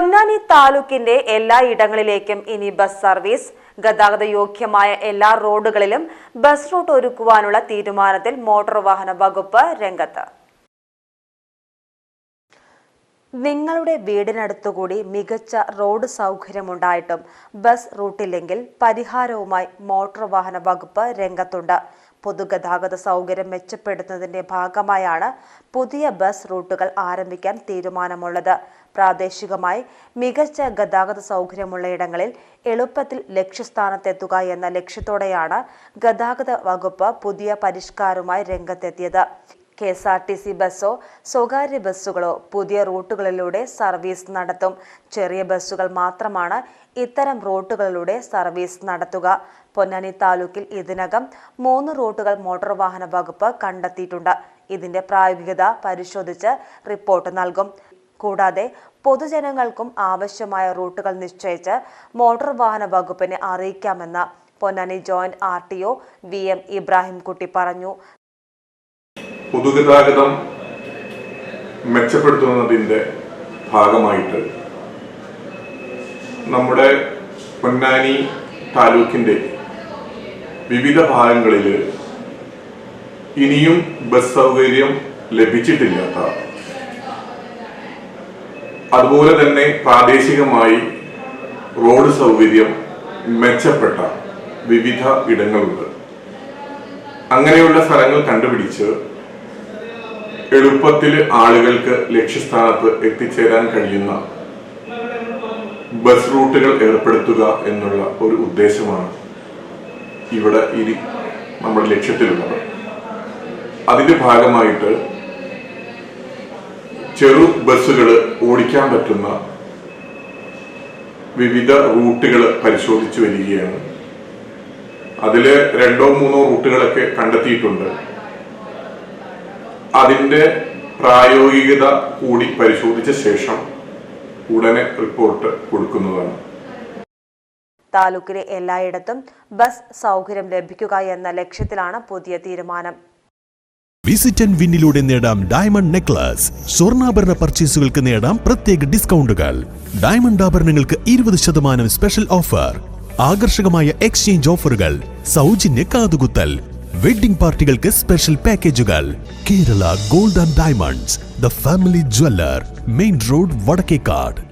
പൊന്നാനി താലൂക്കിന്റെ എല്ലാ ഇടങ്ങളിലേക്കും ഇനി bus service. ഗതാഗത യോഗ്യമായ എല്ലാ റോഡുകളിലും ബസ് റൂട്ട് ഒരുക്കുവാനുള്ള തീരുമാനത്തിൽ മോട്ടോർ വാഹന വകുപ്പ് രംഗത്ത്. നിങ്ങളുടെ വീടിനടുത്തുകൂടി മികച്ച റോഡ് സൗകര്യമുണ്ടായിട്ടും ബസ് റൂട്ടില്ലെങ്കിൽ പരിഹാരവുമായി മോട്ടോർ വാഹന വകുപ്പ് രംഗത്തുണ്ട്. പൊതുഗതാഗത സൗകര്യം മെച്ചപ്പെടുത്തുന്നതിന്റെ ഭാഗമായാണ് പുതിയ ബസ് റൂട്ടുകൾ ആരംഭിക്കാൻ തീരുമാനമുള്ളത്. പ്രാദേശികമായി മികച്ച ഗതാഗത സൗകര്യമുള്ള ഇടങ്ങളിൽ എളുപ്പത്തിൽ ലക്ഷ്യസ്ഥാനത്തെത്തുക എന്ന ലക്ഷ്യത്തോടെയാണ് ഗതാഗത വകുപ്പ് പുതിയ പരിഷ്കാരവുമായി രംഗത്തെത്തിയത്. K S R T C ബസ്സോ സ്വകാര്യ ബസ്സുകളോ പുതിയ റൂട്ടുകളിലൂടെ സർവീസ് നടത്തും. ചെറിയ ബസ്സുകൾ മാത്രമാണ് ഇത്തരം റൂട്ടുകളിലൂടെ സർവീസ് നടത്തുക. പൊന്നാനി താലൂക്കിൽ ഇതിനകം മൂന്ന് റൂട്ടുകൾ മോട്ടോർ വാഹന വകുപ്പ് കണ്ടെത്തിയിട്ടുണ്ട്. ഇതിന്റെ പ്രായോഗികത പരിശോധിച്ച് റിപ്പോർട്ട് നൽകും. കൂടാതെ പൊതുജനങ്ങൾക്കും ആവശ്യമായ റൂട്ടുകൾ നിശ്ചയിച്ച് മോട്ടോർ വാഹന വകുപ്പിനെ അറിയിക്കാമെന്ന് Ponnani joint R T O V M Ibrahimkutty പറഞ്ഞു. പൊതുഗതാഗതം മെച്ചപ്പെടുത്തുന്നതിന്റെ ഭാഗമായിട്ട് നമ്മുടെ പൊന്നാനി താലൂക്കിന്റെ വിവിധ ഭാഗങ്ങളിൽ ഇനിയും ബസ് സൗകര്യം ലഭിച്ചിട്ടില്ലാത്ത അതുപോലെ തന്നെ പ്രാദേശികമായി റോഡ് സൗകര്യം മെച്ചപ്പെട്ട വിവിധ ഇടങ്ങളുണ്ട്. അങ്ങനെയുള്ള സ്ഥലങ്ങൾ കണ്ടുപിടിച്ച് എളുപ്പത്തിൽ ആളുകൾക്ക് ലക്ഷ്യസ്ഥാനത്ത് എത്തിച്ചേരാൻ കഴിയുന്ന ബസ് റൂട്ടുകൾ ഏർപ്പെടുത്തുക എന്നുള്ള ഒരു ഉദ്ദേശമാണ് ഇവിടെ ഇനി നമ്മുടെ ലക്ഷ്യത്തിലുള്ളത്. അതിന്റെ ഭാഗമായിട്ട് ചെറു ബസ്സുകൾ ഓടിക്കാൻ പറ്റുന്ന വിവിധ റൂട്ടുകൾ പരിശോധിച്ചു വരികയാണ്. അതിൽ രണ്ടോ മൂന്നോ റൂട്ടുകളൊക്കെ കണ്ടെത്തിയിട്ടുണ്ട്. അതിന്റെ പ്രായോഗികത കൂടി പരിശോധിച്ച ശേഷം ഉടനെ റിപ്പോർട്ട് കൊടുക്കുന്നതാണ്. താലൂക്കിലെ എല്ലായിടത്തും ബസ് സൗകര്യം ലഭിക്കുക എന്ന ലക്ഷ്യത്തിലാണ് പുതിയ തീരുമാനം. വിസിറ്റ് ആൻഡ് വിന്നിലൂടെ നേടാം ഡയമണ്ട് നെക്ലസ്. സ്വർണാഭരണ പർച്ചേസുകൾക്ക് നേടാം പ്രത്യേക ഡിസ്കൗണ്ടുകൾ. ഡയമണ്ട് ആഭരണങ്ങൾക്ക് ഇരുപത് ശതമാനം സ്പെഷ്യൽ ഓഫർ. ആകർഷകമായ എക്സ്ചേഞ്ച് ഓഫറുകൾ. സൗജന്യ കാതുകുത്തൽ. വെഡിംഗ് പാർട്ടികൾക്ക് സ്പെഷ്യൽ പാക്കേജുകൾ. Kerala gold and diamonds the family jeweller main road Vadakkekad.